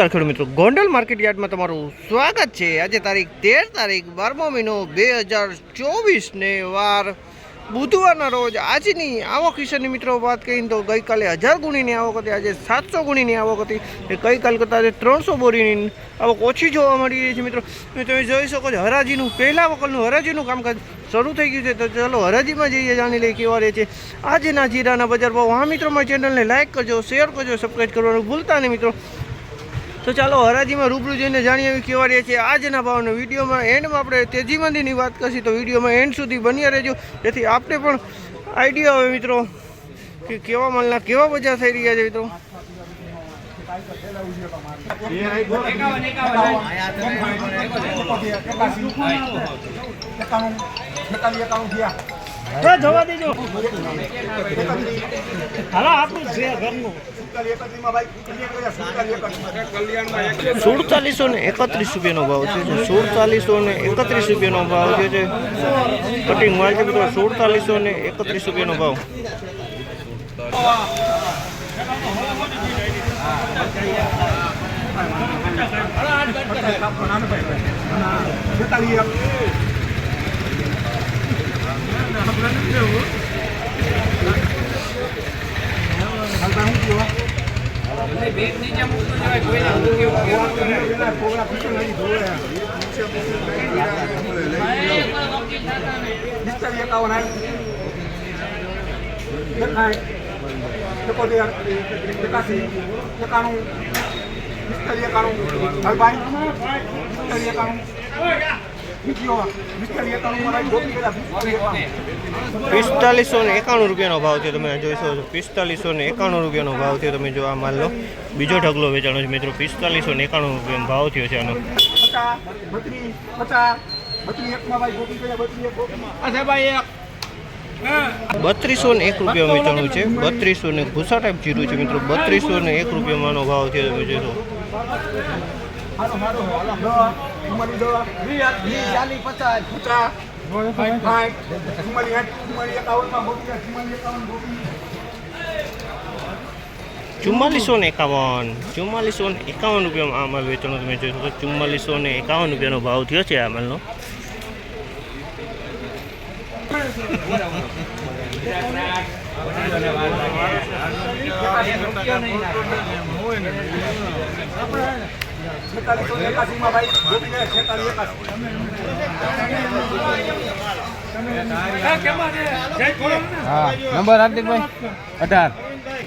ખેડૂત મિત્રો. ગોંડલ માર્કેટ યાર્ડમાં તમારું સ્વાગત છે. આજે તારીખ તેર તારીખ બારમો મહિનો બે હજાર ચોવીસને વાર બુધવારના રોજ આજની આવક વિશેની મિત્રો વાત કરીને તો ગઈકાલે હજાર ગુણીની આવક હતી, આજે સાતસો ગુણીની આવક હતી. એ ગઈકાલ કરતાં આજે ત્રણસો બોરીની આવક ઓછી જોવા મળી રહી છે મિત્રો. તમે જોઈ શકો છો, હરાજીનું પહેલા વકલનું હરાજીનું કામકાજ શરૂ થઈ ગયું છે. તો ચાલો હરાજીમાં જઈએ, જાણી લઈએ કેવા રહે છે. આજના જીરાના બજાર ભાવ. હા મિત્રો, મારી ચેનલને લાઇક કરજો શેર કરજો સબસ્ક્રાઈબ કરવાનું ભૂલતા નહીં મિત્રો. તો ચાલો હરાજીમાં રૂબરૂ જઈને જાણીએ કેવા રહે છે આજના ભાવને વિડીયોમાં એન્ડમાં આપણે તેજી મંદીની વાત કરશી તો વિડીયોમાં એન્ડ સુધી બન્યા રહેજો જેથી આપણે પણ આઈડિયા આવે મિત્રો કે કેવા માલના કેવા બજાર થઈ રહ્યા છે મિત્રો જવા દેજો. હાલો આપણું છે ઘરનું. સુડતાલીસો ને એકત્રીસ રૂપિયાનો ભાવ છે. સુડતાલીસો ને એકત્રીસ રૂપિયાનો ભાવ જે છે. કટિંગ માલ છે મિત્રો સુડતાલીસો ને એકત્રીસ રૂપિયાનો ભાવ. Mr. Yakanong, Albay, Mr. Yakanong. પિસ્તાલીસો ને એકાણું રૂપિયાનો ભાવ છે તમે જોઈ શકો છો. પિસ્તાલીસો ને એકાણું રૂપિયાનો ભાવ છે તમે જો આ માલનો બીજો ઢગલો વેચાણો છે મિત્રો. પિસ્તાલીસો ને એકાણું રૂપિયાનો ભાવ થયો છે આનો. બત્રીસો ને એક રૂપિયા વેચાણું છે. બત્રીસો ને ભૂસા ટાઈપ જીરું છે મિત્રો. બત્રીસો ને એક રૂપિયામાંનો ભાવ થયો તમે જોશો ચુમ્માલીસો ને એકાવન. ચુમ્માલીસો ને એકાવન રૂપિયામાં આમાં માલ વેચાણો તમે જોઈ શકો ચુમ્માલીસો ને એકાવન રૂપિયાનો ભાવ થયો છે આ માલનો. નંબર હાર્દિકભાઈ અઢાર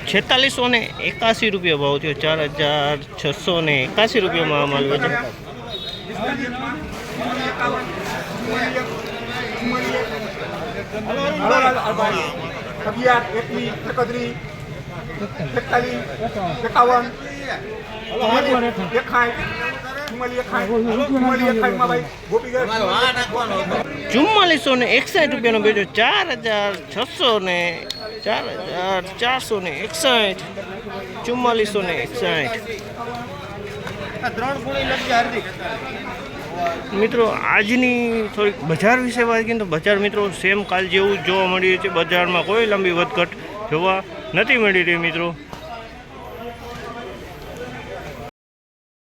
છેતાલીસો ને એકાસી રૂપિયા ભાવ થયો ચાર હજાર છસો ને એકાસી રૂપિયામાં આ માલ વેચાય અગિયાર એકવીસ એકત્રીસ એકતાલીસ એકાવન ચુમ્માલીસો ને એકસાઠ રૂપિયાનો બેજો. ચાર હજાર છસો ને ચાર હજાર ચારસો ને એકસાઠ. ચુમ્માલીસો ને એકસાઠ. મિત્રો આજની થોડીક બજાર વિશે વાત કરીએ તો બજાર મિત્રો સેમ કાલ જેવું જોવા મળ્યું છે. બજારમાં કોઈ લાંબી વધઘટ જોવા નથી મળી રહી મિત્રો.